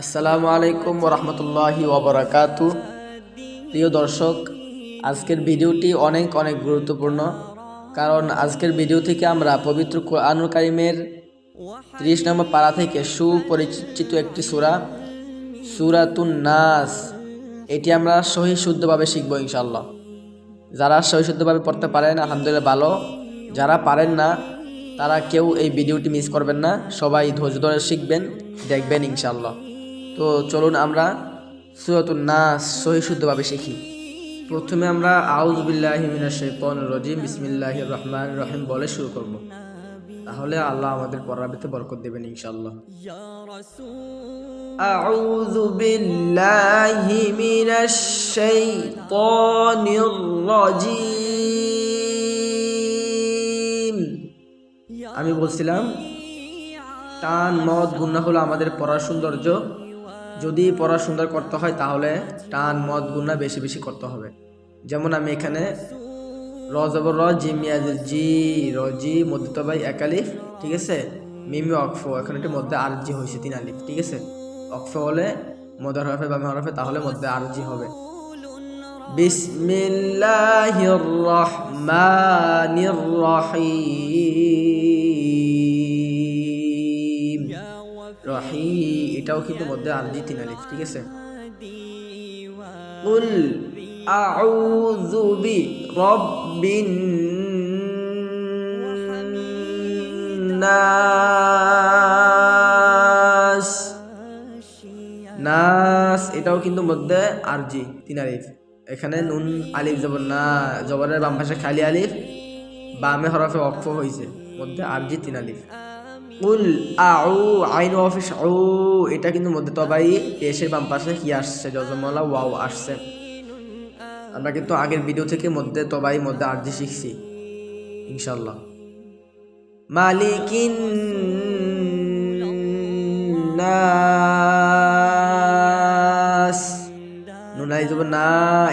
আসসালামু আলাইকুম রহমতুল্লাহি ওবরাকাতু প্রিয় দর্শক, আজকের ভিডিওটি অনেক অনেক গুরুত্বপূর্ণ, কারণ আজকের ভিডিও থেকে আমরা পবিত্র কোরআনুল কারিমের ত্রিশ নম্বর পাড়া থেকে সুপরিচিত একটি সুরা, সুরাতুন নাস, এটি আমরা সহি শুদ্ধভাবে শিখব ইনশাল্লাহ যারা সহি শুদ্ধভাবে পড়তে পারেন, আলহামদুলিল্লাহ ভালো। যারা পারেন না, তারা কেউ এই ভিডিওটি মিস করবেন না। সবাই ধৈর্য ধরে শিখবেন, দেখবেন ইনশাল্লাহ তো চলুন আমরা সুরাতুন নাস সহি শুদ্ধভাবে শিখি প্রথমে আমরা আউজ বিল্লাহিমিনা শেপন রজিম বিসমিল্লাহ রহমান রহিম বলে শুরু করব তাহলে আল্লাহ আমাদের পড়াবিতে বরকত দেবেন ইনশাল্লাহ أعوذ بالله من الشيطان الرجيم আমি বলছিলাম টান মদ গুন্না হলো আমাদের পড়ার সৌন্দর্য যদি পড়া সুন্দর করতে হয়, তাহলে টান, মদ গুন্না বেশি বেশি করতে হবে। যেমন আমি এখানে র জবর র, জি মিয়াজের জি র, জি মধ্যে ভাই এক আলিফ, ঠিক আছে? মিমি অক্ফ এখানে একটি মধ্যে আর, জি হয়েছে তিন আলিফ, ঠিক আছে? অক্ফ হলে মদার হরফে বা হরফে, তাহলে মধ্যে আর, জি হবে। বিসমিল্লাহির রহমানির রহিম। রহি এটাও কিন্তু মধ্যে আরজি তিন আলিফ ঠিক আছে? কুল আউযু বি রব্বিন নাস। নাস এটাও কিন্তু মধ্যে আরজি তিন আলিফ। এখানে নুন আলিফ জবর না জবরের বাম পাশে খালি আলিফ বামে হরফে অক্ফ হয়েছে মধ্যে আরজি তিন আলিফ। উল আউ আইন অফিস ও এটা কিন্তু মধ্যে তবাই এসের বাম পাশে কি আসছে? যজমলা ওয়াও আসছে। আমরা কিন্তু আগের ভিডিও থেকে মধ্যে তবাই, মধ্যে আর্জি শিখছি ইনশাল্লাহ মালিকিন নাস। নুনাই যাব না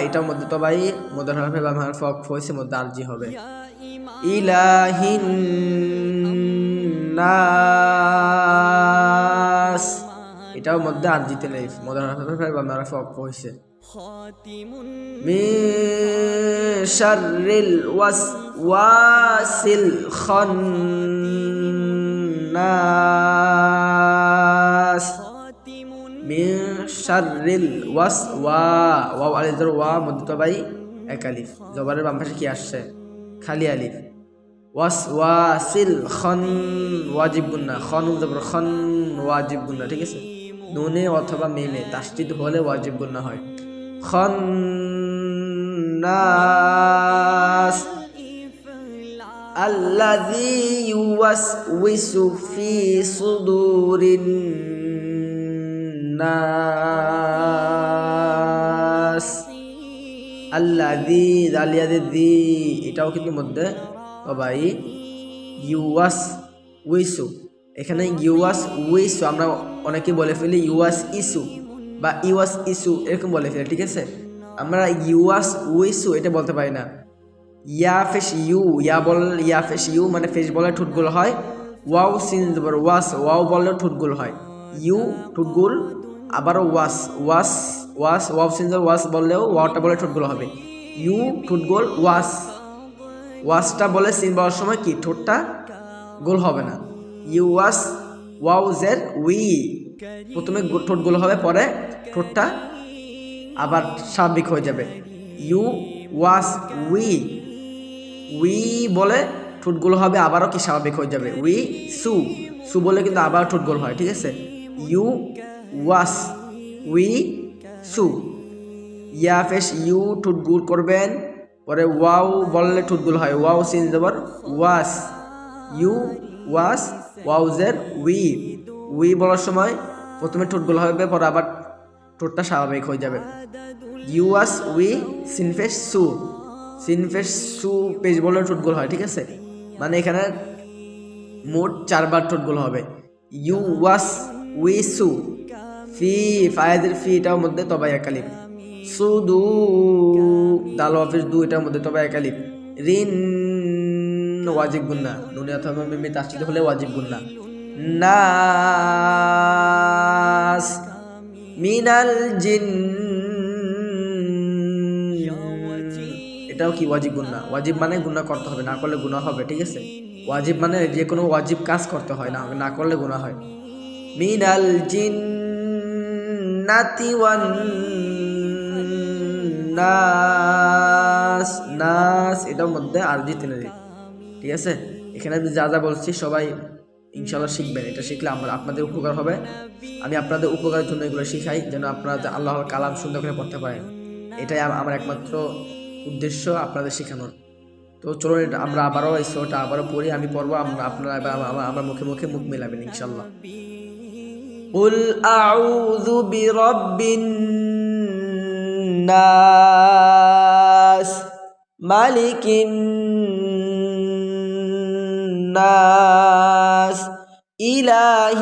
এটার মধ্যে তো ভাই হরফে বাম হরফে হয়েছে, মধ্যে আরজি হবে। ইলাহিন নাস। এটাও মধ্যে আর জিতে নেই। মদার বা মারাফা অক্ষ হয়েছে। মিশারিল ওয়াস ওয়াসিল খন্নাস। মিশারিল ওয়াস ওয়া ওয়া আলিফ ওয়া, মধ্যে তো জবারের বাম পাশে কি আসছে? খালি আলিফ। খন খন খন ঠিক আছে? নুনে অথবা মেমে তাস্তিদ হলে ওয়াজিব গুন্না হয়। খন আল্লাযী ইউওয়াসউইসু ফি সুদুরিন নাস। আল্লাযী দালিয়াদের দি এটাও কিন্তু মধ্যে সবাই ইউয়াস উইসু। এখানে ইউয়াস উইসু আমরা অনেকে বলে ফেলি ইউয়াস ইসু বা ইউয়াস ইসু এরকম বলে ফেলে, ঠিক আছে? আমরা ইউয়াস উইসু এটা বলতে পারি না। ইয়া ফেস ইউ, ইয়া বল, ইয়া ফেস ইউ মানে ফেস বলে ঠুটগুলো হয়। ওয়াও সিন ওয়াস, ওয়াও বললে ঠুটগুলো হয়। ইউ ঠুটগুল আবারও ওয়াস ওয়াস ওয়াস, ওয়াও সিন ওয়াস বললেও ওয়াওটা বলে ঠোঁটগুলো হবে। ইউ ঠুটগোল ওয়াস। ওয়াসটা বলে সিন বলার সময় কি? ঠোঁটটা গোল হবে না। ইউ ওয়াস ওয়াও জের উই। প্রথমে ঠোঁট গোল হবে, পরে ঠোঁটটা আবার স্বাভাবিক হয়ে যাবে। You was we. উই বলে ঠোঁট গোল হবে, আবারও কি স্বাভাবিক হয়ে যাবে? উই, সু। সু বলে কিন্তু আবার ঠোঁট গোল হয়, ঠিক আছে? ইউ ওয়াস উই, সু। ইয়া ফেস ইউ ঠোঁট গোল করবেন। পরে ওয়াও বললে ঠোঁটগুলো হয়। ওয়াও সিন যাবার ওয়াস, ইউ, ওয়াস ওয়াউজের উই। উই বলার সময় প্রথমে ঠোঁটগুলো হবে, পরে আবার ঠোঁটটা স্বাভাবিক হয়ে যাবে। ইউয়াস উই সিনফেস সু। সিনফেস সু, পেজ বলে ঠোঁটগুলো হয়, ঠিক আছে? মানে এখানে মোট চারবার ঠোঁটগুলো হবে। ইউ, ওয়াস, উই, সু। ফি, ফায়াদের ফি এটার মধ্যে তবাই একালিপ দু দাল অফিস দু এটার মধ্যে তবাই একালিপ রিন ওয়াজিব গুন্না। নুনে অথবা মিমি তাসিদ হলে ওয়াজিব গুন্না। নাস মিনাল জিন এটাও কি ওয়াজিব গুন্না? ওয়াজিব মানে গুন্না করতে হবে, না করলে গুনাহ হবে, ঠিক আছে? ওয়াজিব মানে যে কোনো ওয়াজিব কাজ করতে হয়, না না করলে গুনাহ হয়। মিনাল জিন্নাতি ওয়ান নাস নাস এটার মধ্যে আরজি টেনে দিই ঠিক আছে এখানে আমি যা যা বলছি সবাই ইনশাল্লাহ শিখবেন এটা শিখলে আমার আপনাদের উপকার হবে আমি আপনাদের উপকারের জন্য এগুলো শিখাই যেন আপনারা যে আল্লাহর কালাম সুন্দর করে পড়তে পারেন এটাই আম- আমার একমাত্র উদ্দেশ্য আপনাদের শেখানোর তো চলুন এটা আমরা আবারও এই শোটা আবারও পড়ি আমি পড়বো আমরা আপনারা এবার আমা- আমা- আমার মুখে মুখে মুখ মেলাবেন ইনশাল্লাহ قل أعوذ برب الناس ملك الناس إله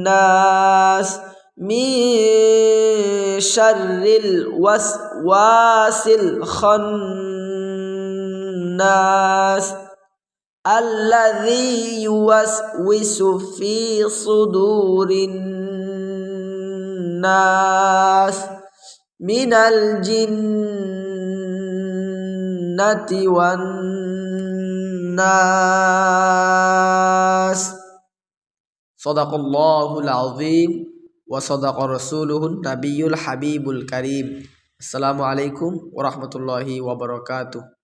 الناس من شر الوسواس الخناس الذي يوسوس في صدور الناس من الجنة والناس. صدق الله العظيم وصدق رسوله النبي الحبيب الكريم السلام عليكم ورحمة الله وبركاته